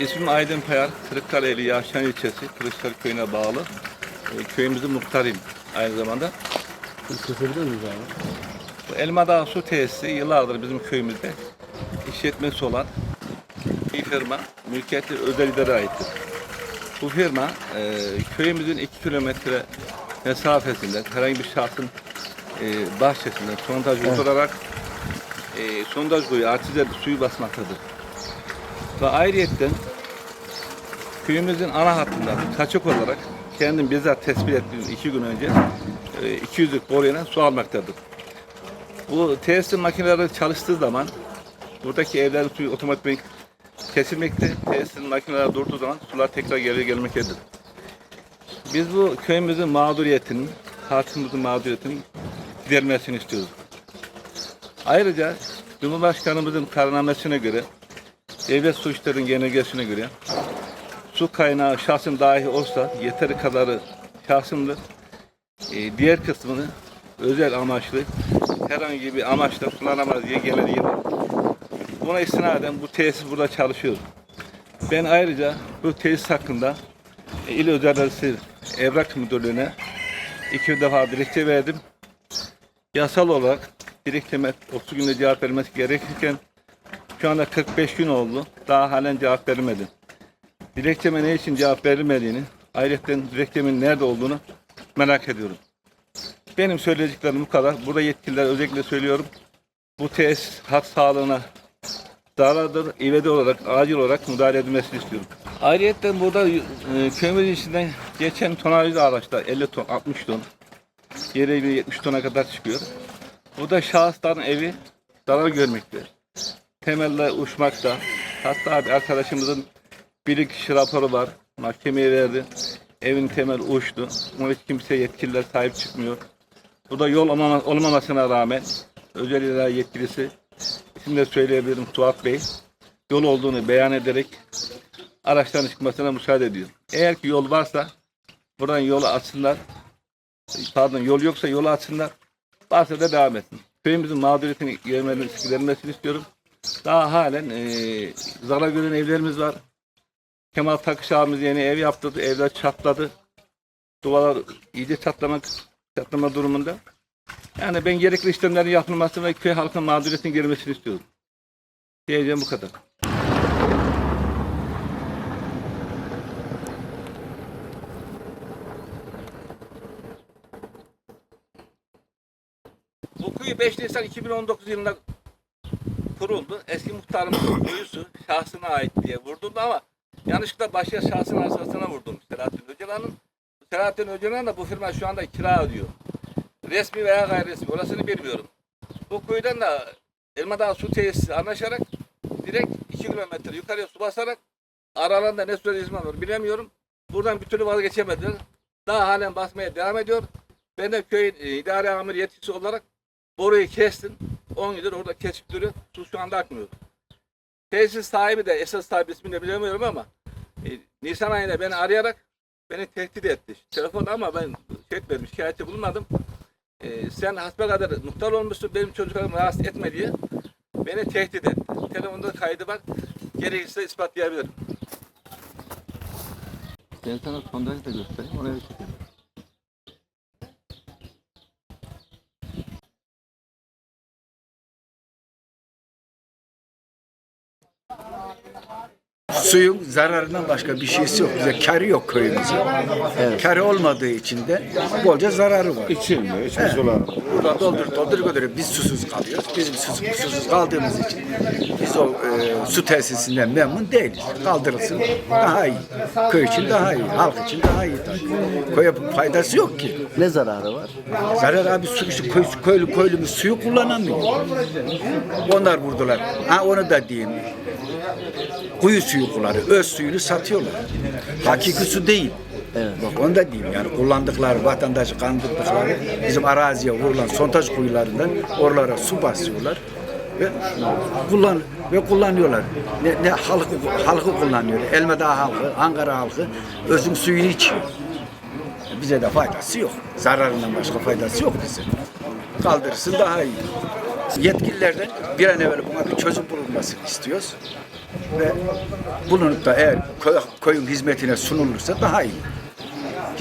İsmim Aydın Payar, Kırıkkale'li Yaşan ilçesi, Kılıçlar köyüne bağlı. E, köyümüzün muhtarıyım aynı zamanda. Kesebilir miyiz abi? Bu Elmadağ Su Tesisi yıllardır bizim köyümüzde işletmesi olan bir firma, mülkiyeti özel idare aittir. Bu firma e, köyümüzün 2 kilometre mesafesinde herhangi bir şahsın e, bahçesinden sondaj uygularak e, sondaj boyu artizel suyu basmaktadır. Ve ayrıyetten köyümüzün ana hattında kaçak olarak kendim bizzat tespit ettiğim iki gün önce e, 200'lük boruya su almaktadır. Bu tesisin makineleri çalıştığı zaman buradaki evlerin suyu otomatik kesilmekte. Tesisin makineleri durduğu zaman sular tekrar geri gelmektedir. Biz bu köyümüzün mağduriyetinin, halkımızın mağduriyetinin giderilmesini istiyoruz. Ayrıca Cumhurbaşkanımızın kararnamesine göre devlet su işlerinin genelgesine göre su kaynağı şahsın dahi olsa yeteri kadarı şahsımdır. Ee, diğer kısmını özel amaçlı herhangi bir amaçla kullanamaz diye gelen yıl. Buna istinaden bu tesis burada çalışıyor. Ben ayrıca bu tesis hakkında e, İl Özellerisi Evrak Müdürlüğü'ne iki defa dilekçe verdim. Yasal olarak dilekçeme 30 günde cevap vermesi gerekirken şu anda 45 gün oldu. Daha halen cevap verilmedi. Dilekçeme ne için cevap verilmediğini, ayrıca dilekçemin nerede olduğunu merak ediyorum. Benim söyleyeceklerim bu kadar. Burada yetkililer özellikle söylüyorum. Bu tesis halk sağlığına zarardır. İvedi olarak, acil olarak müdahale edilmesini istiyorum. Ayrıca burada e, içinden geçen tonajlı araçlar 50 ton, 60 ton, yere 70 tona kadar çıkıyor. Burada şahısların evi zarar görmekte. Temelle uçmakta. Hatta bir arkadaşımızın bir iki kişi raporu var. Mahkemeye verdi. Evin temel uçtu. Ama hiç kimse yetkililer sahip çıkmıyor. Burada yol olmama- olmamasına rağmen özel idare yetkilisi isim de söyleyebilirim Suat Bey yol olduğunu beyan ederek araçların çıkmasına müsaade ediyor. Eğer ki yol varsa buradan yolu açsınlar. Pardon yol yoksa yolu açsınlar. Varsa da devam etsin. Köyümüzün mağduriyetini gidermesini, istiyorum. Daha halen eee zarar gören evlerimiz var. Kemal Takış abimiz yeni ev yaptırdı. Evler çatladı. Duvarlar iyice çatlamak, çatlama durumunda. Yani ben gerekli işlemlerin yapılması ve köy halkının mağduriyetinin giderilmesini istiyorum. Diyeceğim bu kadar. Bu kuyu 5 Nisan 2019 yılında kuruldu. Eski muhtarımızın kuyusu şahsına ait diye vurdurdu ama yanlışlıkla başka şahsın arsasına vurdurmuş Selahattin Öcalan'ın. Selahattin Öcalan da bu firma şu anda kira ödüyor. Resmi veya gayri resmi orasını bilmiyorum. Bu kuyudan da Elmadağ Su Tesisi anlaşarak direkt 2 kilometre yukarıya su basarak aralarında ne süre izin var bilemiyorum. Buradan bir türlü vazgeçemediler. Daha halen basmaya devam ediyor. Ben de köyün e, idare amir yetkisi olarak boruyu kestim. 10 yıldır orada kesip duruyor. Su şu anda akmıyor. Tesis sahibi de esas sahibi ismini bilemiyorum ama e, Nisan ayında beni arayarak beni tehdit etti. Telefonda ama ben şey etmedim, şikayetçi bulunmadım. E, sen hasbelkader muhtar olmuşsun, benim çocuklarımı rahatsız etme diye beni tehdit etti. Telefonda kaydı var. Gerekirse ispatlayabilirim. Ben sana sondajı da göstereyim, oraya çekelim. Suyun zararından başka bir şeysi yok. Bize karı yok köyümüzün. Karı olmadığı için de bolca zararı var. İçilmiyor, içme sular. Buradan doldur doldur götürüyor. Biz susuz kalıyoruz. Biz susuz, susuz kaldığımız için biz o e, su tesisinden memnun değiliz. Kaldırılsın daha iyi. Köy için daha iyi. Halk için daha iyi. tabii. Köye faydası yok ki. Ne zararı var? Zarar abi su işte köy, köylü köylümüz suyu kullanamıyor. Onlar vurdular. Ha onu da diyeyim. Kuyu suyu kullanıyor. Öz suyunu satıyorlar. Hakiki su değil. Bak onu da diyeyim yani kullandıkları vatandaşı kandırdıkları bizim araziye vurulan sontaj kuyularından oralara su basıyorlar ve kullan ve kullanıyorlar. Ne, ne halkı halkı kullanıyor. Elmadağ halkı, Ankara halkı özün suyunu içiyor. Bize de faydası yok. Zararından başka faydası yok bize. Kaldırsın daha iyi. Yetkililerden bir an evvel buna bir çözüm bulunmasını istiyoruz. ve bulunup da eğer köy, köyün hizmetine sunulursa daha iyi.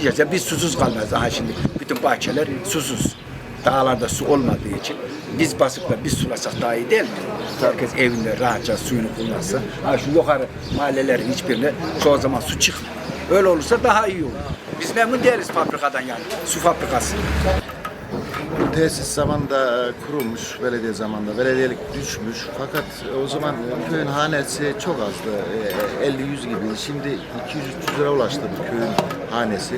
Diyeceğiz biz susuz kalmayız daha şimdi. Bütün bahçeler susuz. Dağlarda su olmadığı için biz basıp da biz sulasak daha iyi değil mi? Herkes evinde rahatça suyunu kullansa. Ha şu yukarı mahallelerin hiçbirine çoğu zaman su çıkmıyor. Öyle olursa daha iyi olur. Biz memnun değiliz fabrikadan yani. Su fabrikası. Bu tesis zamanında e, kurulmuş, belediye zamanında. Belediyelik düşmüş. Fakat o zaman köyün hanesi çok azdı. E, 50-100 gibi. Şimdi 200-300 lira ulaştı bu köyün hanesi.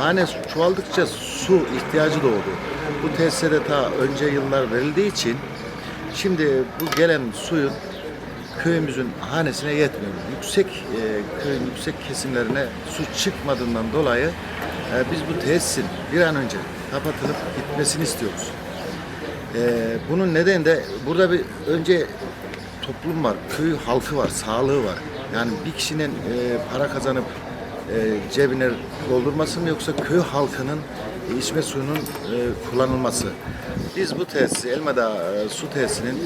Hane çoğaldıkça su ihtiyacı doğdu. Bu tesise de ta önce yıllar verildiği için şimdi bu gelen suyun köyümüzün hanesine yetmiyor. Yüksek e, köyün yüksek kesimlerine su çıkmadığından dolayı e, biz bu tesisin bir an önce kapatılıp gitmesini istiyoruz. E, bunun nedeni de burada bir önce toplum var, köy halkı var, sağlığı var. Yani bir kişinin e, para kazanıp e, cebine doldurması mı yoksa köy halkının e, içme suyunun e, kullanılması. Biz bu tesisi, Elmadağ e, su tesisinin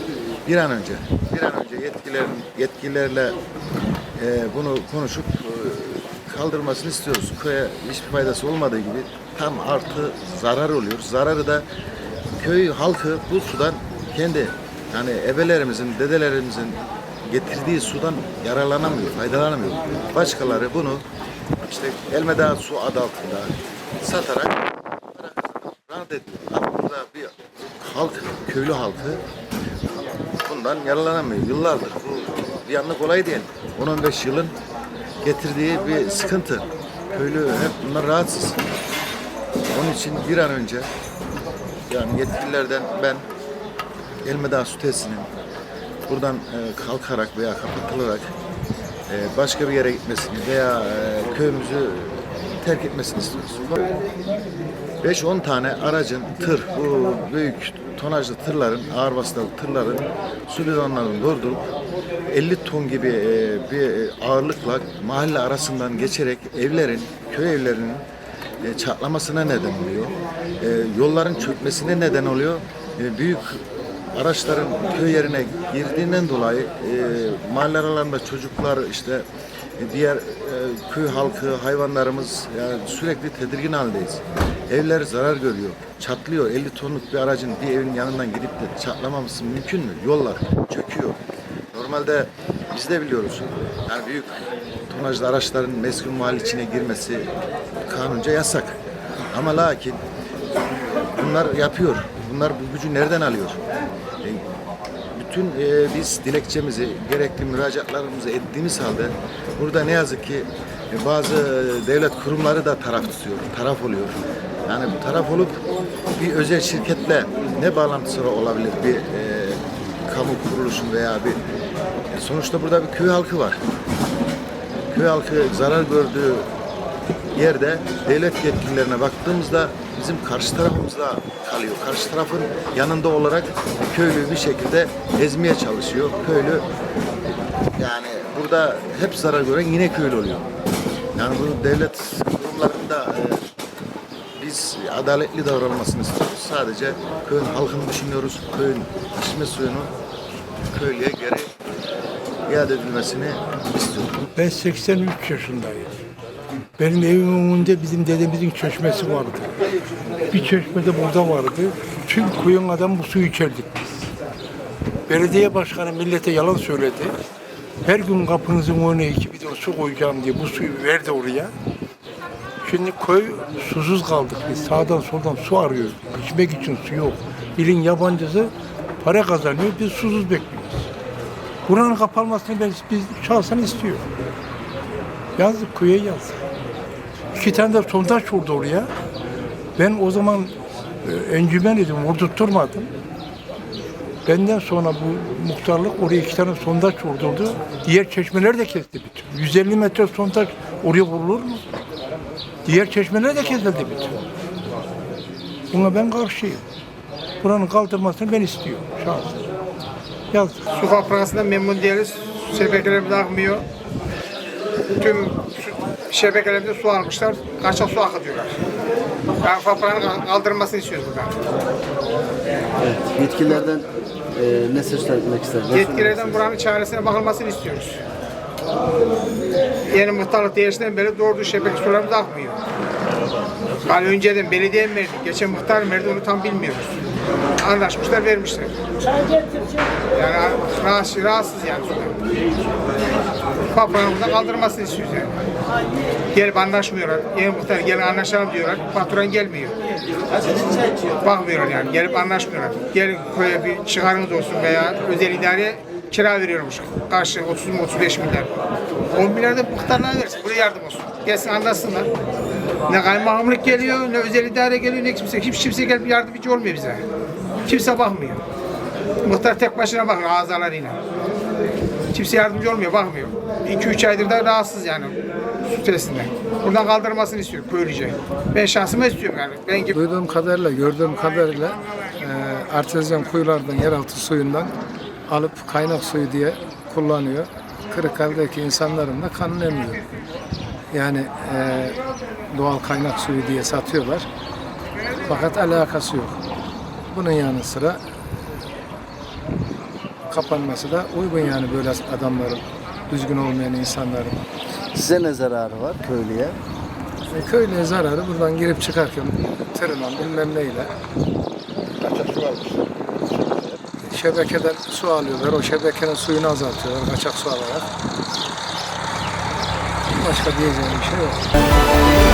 bir an önce, bir an önce yetkililerin, yetkililerle e, bunu konuşup e, kaldırmasını istiyoruz. Köye hiçbir faydası olmadığı gibi tam artı zarar oluyor. Zararı da köy halkı bu sudan kendi yani ebelerimizin, dedelerimizin getirdiği sudan yararlanamıyor, faydalanamıyor. Başkaları bunu işte Elmeda su adı altında satarak para ediyor. Burada bir halk, köylü halkı bundan yararlanamıyor. Yıllardır bu bir anlık olay değil. 10-15 yılın getirdiği bir sıkıntı. Köylü hep bunlar rahatsız. Onun için bir an önce yani yetkililerden ben Elmeda Su Tesisinin buradan e, kalkarak veya kapatılarak başka bir yere gitmesini veya e, köyümüzü terk etmesini istiyoruz. 5-10 tane aracın tır, bu büyük tonajlı tırların, ağır basılı tırların su bidonlarını doldurup 50 ton gibi e, bir ağırlıkla mahalle arasından geçerek evlerin, köy evlerinin e, çatlamasına neden oluyor. E, yolların çökmesine neden oluyor. E, büyük araçların köy yerine girdiğinden dolayı e, mahalle aralarında çocuklar işte e, diğer e, köy halkı, hayvanlarımız yani sürekli tedirgin haldeyiz. Evler zarar görüyor, çatlıyor. 50 tonluk bir aracın bir evin yanından gidip de çatlamaması mümkün mü? Yollar çöküyor. Normalde biz de biliyoruz. Yani büyük tonajlı araçların meskun mahalle içine girmesi kanunca yasak. Ama lakin bunlar yapıyor. Bunlar bu gücü nereden alıyor? Bütün e, biz dilekçemizi, gerekli müracaatlarımızı ettiğimiz halde burada ne yazık ki e, bazı devlet kurumları da taraf tutuyor, taraf oluyor. Yani taraf olup bir özel şirketle ne bağlantısı olabilir bir e, kamu kuruluşun veya bir e, sonuçta burada bir köy halkı var. Köy halkı zarar gördüğü yerde devlet yetkililerine baktığımızda bizim karşı tarafımızda kalıyor. Karşı tarafın yanında olarak köylü bir şekilde ezmeye çalışıyor. Köylü yani burada hep zarar gören yine köylü oluyor. Yani bu devlet kurumlarında e, biz adaletli davranılmasını istiyoruz. Sadece köyün halkını düşünüyoruz. Köyün içme suyunu köylüye geri iade edilmesini istiyoruz. Ben 83 yaşındayım. Benim evimin önünde bizim dedemizin çeşmesi vardı. Bir çeşme de burada vardı. Tüm kuyun adam bu suyu içerdik biz. Belediye başkanı millete yalan söyledi. Her gün kapınızın önüne iki bidon su koyacağım diye bu suyu verdi oraya. Şimdi köy susuz kaldık biz. Sağdan soldan su arıyoruz. İçmek için su yok. İlin yabancısı para kazanıyor. Biz susuz bekliyoruz. Buranın kapanmasını ben, biz şahsen istiyor. Yazdık köye yazdık. İki tane de sondaj vurdu oraya. Ben o zaman e, encümen idim, vurdurtturmadım. Benden sonra bu muhtarlık oraya iki tane sondaj vurdurdu. Diğer çeşmeler de kesti bütün. 150 metre sondaj oraya vurulur mu? Diğer çeşmeler de kesildi bütün. Buna ben karşıyım. Buranın kaldırmasını ben istiyorum şahsen. Yazdık. Su fabrikasından memnun değiliz. Şebekelerimiz akmıyor. Tüm şebekelerimize su almışlar. Kaçak su akıtıyorlar. Yani fabrikanın kaldırılmasını istiyoruz buradan. Yetkililerden e, ne seslenmek ister? Ne Yetkililerden buranın çaresine bakılmasını istiyoruz. Yeni muhtarlık değiştiğinden beri doğru düz şebeke sularımız akmıyor. Yani önceden belediye mi verdi, geçen muhtar mı verdi onu tam bilmiyoruz. Anlaşmışlar vermişler. Yani rahatsız, rahatsız yani. Faturamızdan kaldırmasını istiyoruz yani. Gelip anlaşmıyorlar. Yeni muhtar gelin anlaşalım diyorlar. Faturan gelmiyor. Bakmıyorlar yani. Gelip anlaşmıyorlar. Gelin köye bir çıkarınız olsun veya özel idareye kira veriyormuş. Karşı 30 mu 35 milyar. 10 milyar da muhtarlığa versin. Buraya yardım olsun. Gelsin anlasınlar. Ne kaymakamlık geliyor, ne özel idare geliyor, ne kimse. Hiç kimse gelip yardımcı olmuyor bize. Kimse bakmıyor. Muhtar tek başına bakıyor azalarıyla. Kimse yardımcı olmuyor, bakmıyor. 2-3 aydır da rahatsız yani su testinden. Buradan kaldırmasını istiyor köylüce. Ben şahsıma istiyorum yani. Ben gibi Duyduğum kadarıyla, gördüğüm kadarıyla e, artezyen kuyulardan, yeraltı suyundan alıp kaynak suyu diye kullanıyor. Kırıkkale'deki insanların da kanını emiyor. Yani e, doğal kaynak suyu diye satıyorlar. Fakat alakası yok. Bunun yanı sıra kapanması da uygun yani böyle adamların, düzgün olmayan insanların. Size ne zararı var köylüye? E, köylüye zararı buradan girip çıkarken tırla bilmem neyle şebekeden su alıyorlar. O şebekenin suyunu azaltıyorlar kaçak su alarak. Başka diyeceğim bir şey yok.